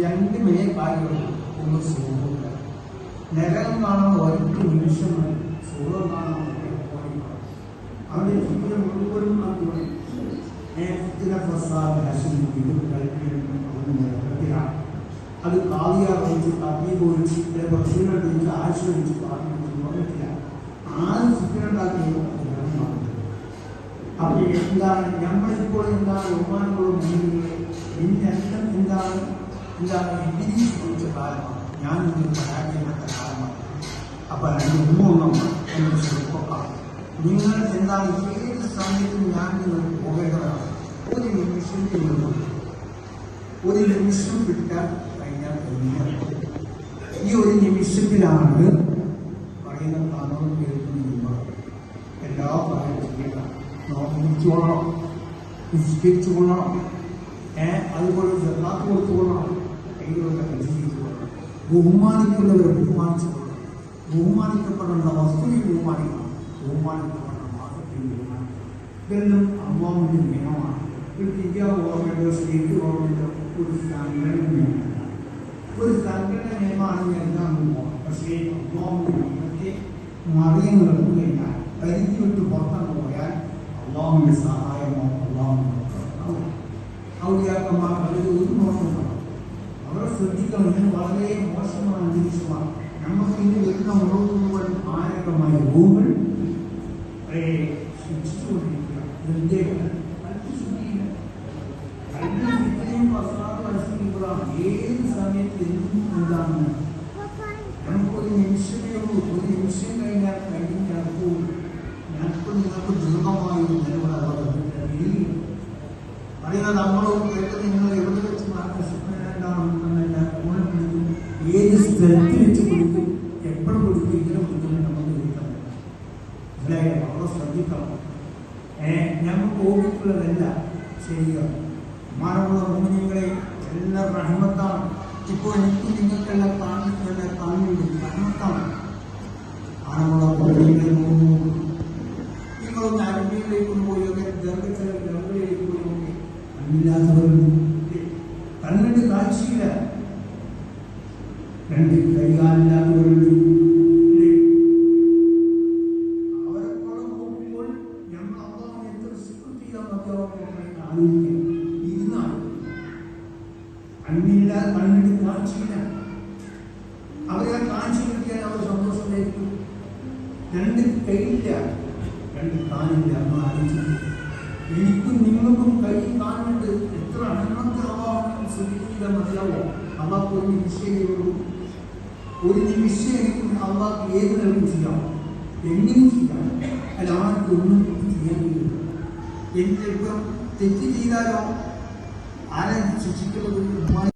രണ്ട് മേ കാര്യമുള്ളൂ ഒന്ന് സുഖം നഗരം കാണുന്ന ഒരൊറ്റ നിമിഷം മതി കാണുന്ന അവിടെ ജീവിതം മുഴുവനും നമ്മുടെ അത് കാവിയ കഴിച്ച് കപ്പി പോയിച്ച് ചില ഭക്ഷണം കഴിച്ച് ആശ്രയിച്ച് പറഞ്ഞു പറഞ്ഞിട്ടില്ല ആരും ചിത്രണ്ടാക്കിയോ അപ്പൊ എന്താണ്? നമ്മളിപ്പോൾ എന്താണ് ബഹുമാനങ്ങളും എന്താണ് എന്താണ് ഇംഗ്ലീഷ് കുറിച്ച കാലമാണ്. ഞാൻ നിങ്ങൾക്ക് പരാജയപ്പെട്ട കാലമാണ്. അപ്പൊ രണ്ട് മൂന്നെണ്ണം എന്റെ ചെറുപ്പക്കാർ നിങ്ങൾ എന്താണ് ഏത് സമയത്തും ഞാൻ നിങ്ങൾ പോകേണ്ടതാണ്? ഒരു നിമിഷം നിങ്ങൾ ഒരു നിമിഷം കിട്ടാൻ കഴിഞ്ഞാൽ കഴിഞ്ഞാൽ ഈ ഒരു നിമിഷത്തിലാണ് പറയുന്ന കാണുന്ന കേൾക്കുന്ന എല്ലാ ചെയ്യണം നോക്കിക്കൊള്ളണം നിഷ്കരിച്ചു കൊള്ളണം ഏഹ് അതുപോലെ ജന്നാത്ത് കൊടുത്തുകൊള്ളണം. ബഹുമാനിക്കുന്നവരെ ബഹുമാനിച്ചു കൊള്ളണം ബഹുമാനിക്കപ്പെടേണ്ട വസ്തുവിനെ ബഹുമാനിക്കണം ബഹുമാനിക്കപ്പെടേണ്ട മാസത്തിൽ ബഹുമാനിക്കണം ഇതെല്ലാം അമ്മാവിൻ്റെ നിയമമാണ് ഒരു ഇന്ത്യ ഗവൺമെൻറ് സ്റ്റേറ്റ് ഗവൺമെൻറ് ഒരു സംഘടന നിയമമല്ല ഒരു സംഘടന നിയമമാണെങ്കിൽ എന്താണെന്ന് പോകാം പക്ഷേ അമ്മാവിൻ്റെ നിയമത്തെ മറിയം കിടന്നു കഴിഞ്ഞാൽ പരിധി വിട്ട് പുറത്തു പോയാൽ അള്ളാഹുവിന്റെ സഹായമോ അള്ളാഹുവിന്റെ ഔദ്യാക്കന്മാർ വളരെ ഒരു മോശമാണ് അവരെ ശ്രദ്ധിക്കണം ഇത് വളരെ മോശമായ അന്തരീക്ഷമാണ് നമുക്ക് ഇനി വരുന്ന ഉറവ് മുഴുവൻ മാരകമായ റൂമിൽ ശിക്ഷിച്ചുകൊണ്ടിരിക്കുക ഇതിന്റെ കൽപ്പ് ശുദ്ധിയില്ല കൽപ്പിൽ ഇത്രയും പസാറ് മനസ്സിലാക്കുമ്പോഴാണ് ഏത് സമയത്ത് എന്തും എന്താണ് നമുക്കൊരു നിമിഷമേ ഉള്ളൂ ഒരു നിമിഷം കഴിഞ്ഞാൽ കഴിഞ്ഞാൽ പോകും ഞാനിപ്പോൾ നിങ്ങൾക്ക് ദീർഘമായ ഒരു നിലപാട് പറയുന്നത് നമ്മളോട് ഏത് സ്ഥലത്ത് വെച്ച് കൊടുക്കും എപ്പോഴും കൊടുക്കും ഇങ്ങനെ പിടിക്കും നമുക്ക് പിടിക്കാൻ മനസ്സിലായോ? അവിടെ ശ്രദ്ധിക്കണം. നമുക്ക് ഓർമ്മിക്കുള്ളതല്ല ശരിയാണ് മാറമുള്ള മോഹിനികളെ എല്ലാം റഹ്മത്താണ്. ഇപ്പോൾ എനിക്ക് നിങ്ങൾക്കെല്ലാം കാണിക്കുന്ന കാണുന്നത് റഹ്മത്താണ്. മാറമുള്ള മോഹിനികളെ നോക്കൂ. നിങ്ങളൊന്ന് അരബിയിലേക്ക് പോയി ഒക്കെ ദർഗത്തിലെ പോയി നോക്കി. അന്നില്ലാത്തവരുണ്ട് കണ്ണിന് കാഴ്ചയില്ല. രണ്ട് കൈകാലില്ലാത്തവരുണ്ട്? അവരെക്കൂടെ നോക്കുമ്പോൾ നമ്മൾ അള്ളാഹുവിനെ എത്ര ചെയ്യാൻ മതിയാവുമെന്ന് ആലോചിക്കണം ഇരുന്നാണ് കണ്ണില്ല കണ്ണിന് കാഴ്ചയില്ല. അവരെ കാഴ്ച കിട്ടിയാൽ അവർ സന്തോഷമായിരിക്കും രണ്ട് കൈയില്ല രണ്ട് കാലില്ല. എന്ന് ആലോചിക്കും എനിക്കും കൈ കാണുന്നുണ്ട് എത്ര അനങ്ങത്തെ അഭാവം ശ്രദ്ധിക്കുക മതിയാവോ അള്ളാഹ് ഒരു നിമിഷമേയുള്ളൂ ഒരു നിമിഷം എനിക്ക് അള്ളാഹ് ഏത് നിലവും ചെയ്യാം? എങ്ങനെയും ചെയ്യാം. അല്ല ആർക്കും ഒന്നും ചെയ്യാൻ കഴിയില്ല എന്നിപ്പം തെറ്റ് ചെയ്താലോ? ആരെ ശിക്ഷിക്കുന്നത്?